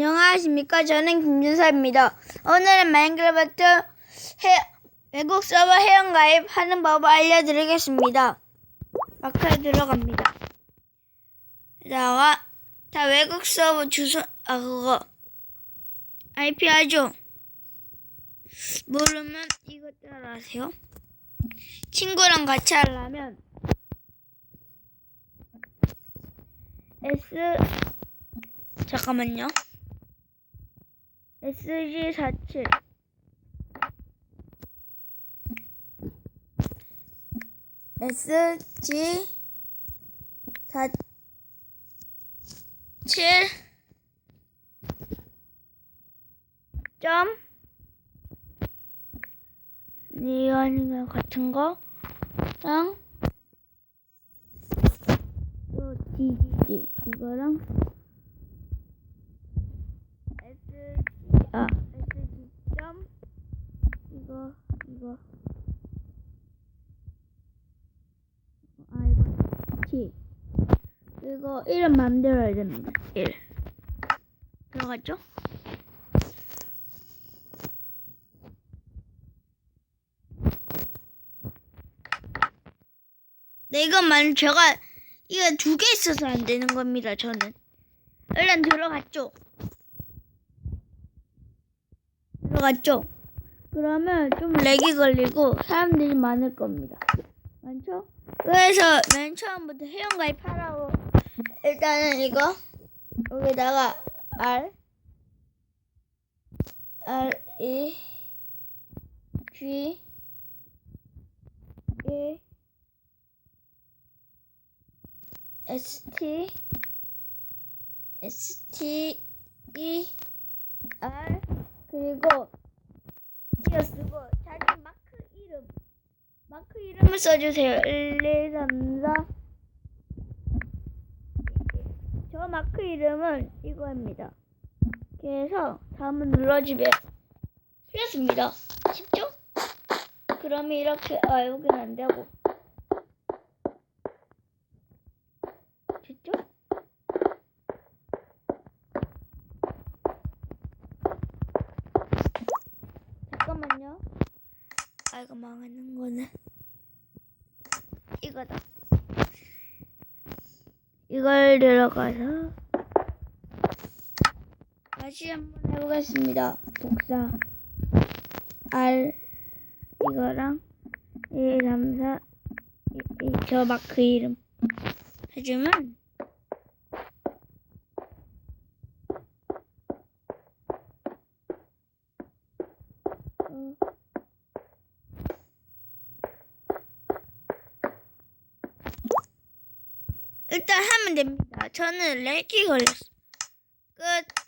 안녕하십니까. 저는 김준서입니다. 오늘은 마인크래프트 해- 외국 서버 회원가입 하는 법을 알려드리겠습니다. 마크에 들어갑니다. 여기다가 다 외국 서버 주소, 아, 그거. IP 하죠? 모르면 이거 따라하세요. 친구랑 같이 하려면 S 잠깐만요. SG47 SG 47 점. 이거 같은 거 랑 또 DGG 이거랑? SG 아. SG 점? 이거 이거. 아 이거. T 이거 이름 만들어야 됩니다. 1 들어갔죠? 네 이것만 제가 이거 두 개 있어서 안 되는 겁니다 저는. 일단 들어갔죠? 들어갔죠? 그러면 좀 렉이 걸리고 사람들이 많을 겁니다. 많죠? 그래서 맨 처음부터 회원가입 하라고 일단은 이거 여기다가 R R E G E S T S T E R 그리고 띄어 쓰고 자기 마크 이름 마크 이름을 써주세요. 1, 2, 3, 4 저 마크 이름은 이거입니다. 그래서 다음은 눌러주면 풀렸습니다. 쉽죠? 그러면 이렇게 아 여기는 안 되고 아 이거 망하는 거는 이거다. 이걸 들어가서 다시 한번 해보겠습니다. 복사 R 이거랑 1, 3, 4 이, 이, 저 마크 이름 해주면 일단 하면 됩니다. 저는 렉이 걸렸어. 끝.